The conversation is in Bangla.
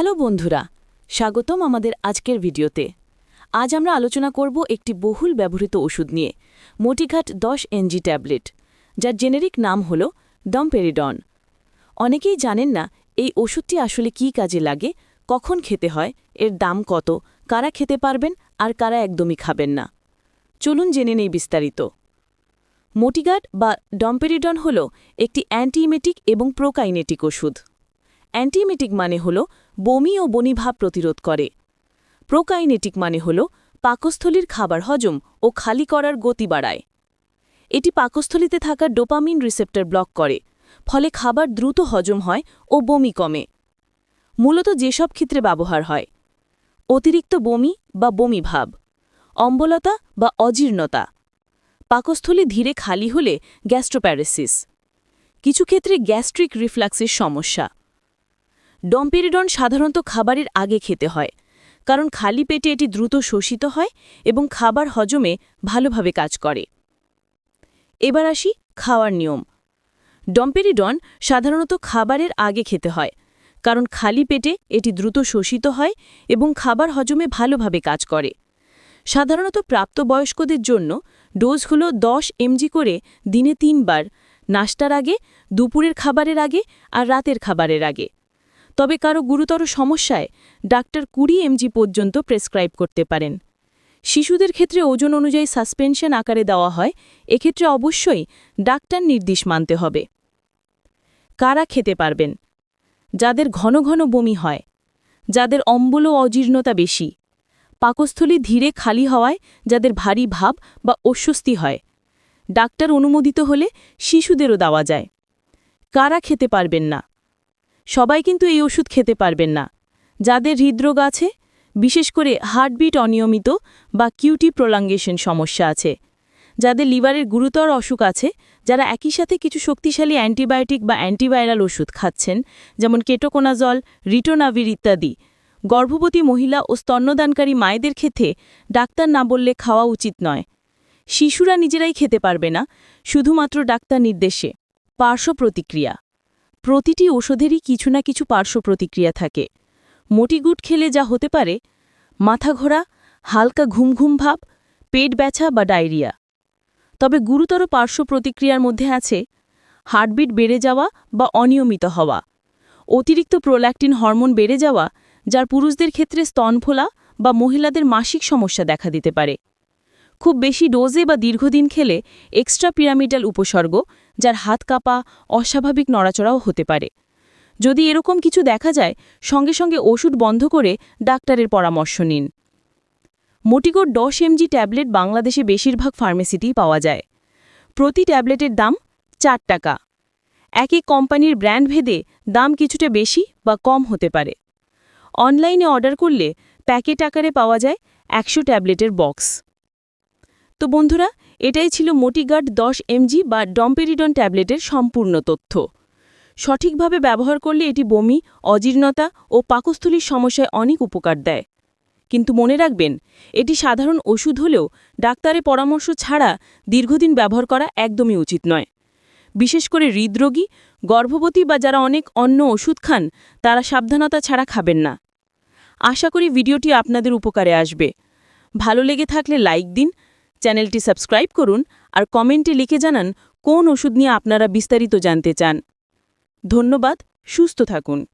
হ্যালো বন্ধুরা, স্বাগতম আমাদের আজকের ভিডিওতে। আজ আমরা আলোচনা করব একটি বহুল ব্যবহৃত ওষুধ নিয়ে, মোটিঘাট দশ এনজি ট্যাবলেট, যার জেনেরিক নাম হল ডমপেরিডন অনেকেই জানেন না এই ওষুধটি আসলে কী কাজে লাগে, কখন খেতে হয়, এর দাম কত, কারা খেতে পারবেন আর কারা একদমই খাবেন না। চলুন জেনে নেই বিস্তারিত। মোটিগাট বা ডম্পেরিডন হল একটি অ্যান্টিইমেটিক এবং প্রোকাইনেটিক ওষুধ। অ্যান্টিমেটিক মানে হল বমি ও বনিভাব প্রতিরোধ করে। প্রোকাইনেটিক মানে হল পাকস্থলীর খাবার হজম ও খালি করার গতি বাড়ায়। এটি পাকস্থলীতে থাকা ডোপামিন রিসেপ্টর ব্লক করে, ফলে খাবার দ্রুত হজম হয় ও বমি কমে। মূলত যেসব ক্ষেত্রে ব্যবহার হয়, অতিরিক্ত বমি বা বমি ভাব অম্বলতা বা অজীর্ণতা। পাকস্থলী ধীরে খালি হলে গ্যাস্ট্রোপ্যারেসিস। কিছু ক্ষেত্রে গ্যাস্ট্রিক রিফ্লাক্সের সমস্যা। ডম্পেরিডন সাধারণত খাবারের আগে খেতে হয়, কারণ খালি পেটে এটি দ্রুত শোষিত হয় এবং খাবার হজমে ভালোভাবে কাজ করে। এবার আসি খাওয়ার নিয়ম। ডম্পেরিডন সাধারণত খাবারের আগে খেতে হয়, কারণ খালি পেটে এটি দ্রুত শোষিত হয় এবং খাবার হজমে ভালোভাবে কাজ করে। সাধারণত প্রাপ্তবয়স্কদের জন্য ডোজ হল দশ এমজি করে দিনে তিনবার, নাস্তার আগে, দুপুরের খাবারের আগে আর রাতের খাবারের আগে। তবে কারও গুরুতর সমস্যায় ডাক্তার কুড়ি এমজি পর্যন্ত প্রেসক্রাইব করতে পারেন। শিশুদের ক্ষেত্রে ওজন অনুযায়ী সাসপেনশন আকারে দেওয়া হয়, এক্ষেত্রে অবশ্যই ডাক্তার নির্দেশ মানতে হবে। কারা খেতে পারবেন? যাদের ঘন ঘন বমি হয়, যাদের অম্বল ও অজীর্ণতা বেশি, পাকস্থলী ধীরে খালি হওয়ায় যাদের ভারী ভাব বা অস্বস্তি হয়, ডাক্তার অনুমোদিত হলে শিশুদেরও দেওয়া যায়। কারা খেতে পারবেন না? সবাই কিন্তু এই ওষুধ খেতে পারবেন না। যাদের হৃদরোগ আছে, বিশেষ করে হার্টবিট অনিয়মিত বা কিউটি প্রলাঙ্গেশন সমস্যা আছে। যাদের লিভারের গুরুতর অসুখ আছে, যারা একই সাথে কিছু শক্তিশালী অ্যান্টিবায়োটিক বা অ্যান্টিভাইরাল ওষুধ খাচ্ছেন, যেমন কেটোকোনাজল, রিটোনাভির ইত্যাদি। গর্ভবতী মহিলা ও স্তন্যদানকারী মায়েদের ক্ষেত্রে ডাক্তার না বললে খাওয়া উচিত নয়। শিশুরা নিজেরাই খেতে পারবে না, শুধুমাত্র ডাক্তার নির্দেশে। পার্শ্ব প্রতিক্রিয়া। প্রতিটি ওষুধেরই কিছু না কিছু পার্শ্ব প্রতিক্রিয়া থাকে। মোটিগুট খেলে যা হতে পারে মাথা ঘোরা হালকা ঘুম ঘুম ভাব, পেট ব্যথা বা ডায়রিয়া। তবে গুরুতর পার্শ্ব প্রতিক্রিয়ার মধ্যে আছে হার্টবিট বেড়ে যাওয়া বা অনিয়মিত হওয়া, অতিরিক্ত প্রোল্যাক্টিন হরমোন বেড়ে যাওয়া, যার পুরুষদের ক্ষেত্রে স্তন ফোলা বা মহিলাদের মাসিক সমস্যা দেখা দিতে পারে। খুব বেশি ডোজে বা দীর্ঘদিন খেলে এক্সট্রা পিরামিডাল উপসর্গ, যার হাত কাঁপা, অস্বাভাবিক নড়াচড়াও হতে পারে। যদি এরকম কিছু দেখা যায়, সঙ্গে সঙ্গে ওষুধ বন্ধ করে ডাক্তারের পরামর্শ নিন। মোটিগোর দশ এমজি ট্যাবলেট বাংলাদেশে বেশিরভাগ ফার্মেসিতেই পাওয়া যায়। প্রতি ট্যাবলেটের দাম চার টাকা। এক এক কোম্পানির ব্র্যান্ড ভেদে দাম কিছুটা বেশি বা কম হতে পারে। অনলাইনে অর্ডার করলে প্যাকেট আকারে পাওয়া যায় একশো ট্যাবলেটের বক্স। তো বন্ধুরা, এটাই ছিল মোটিগার্ড দশ এমজি বা ডম্পেরিডন ট্যাবলেটের সম্পূর্ণ তথ্য। সঠিকভাবে ব্যবহার করলে এটি বমি, অজীর্ণতা ও পাকস্থলীর সমস্যায় অনেক উপকার দেয়। কিন্তু মনে রাখবেন, এটি সাধারণ ওষুধ হলেও ডাক্তারের পরামর্শ ছাড়া দীর্ঘদিন ব্যবহার করা একদমই উচিত নয়। বিশেষ করে হৃদরোগী, গর্ভবতী বা যারা অনেক অন্য ওষুধ খান, তারা সাবধানতা ছাড়া খাবেন না। আশা করি ভিডিওটি আপনাদের উপকারে আসবে। ভালো লেগে থাকলে লাইক দিন চ্যানেলটি সাবস্ক্রাইব করুন আর কমেন্টে লিখে জানান কোন ওষুধ নিয়ে আপনারা বিস্তারিত জানতে চান। ধন্যবাদ, সুস্থ থাকুন।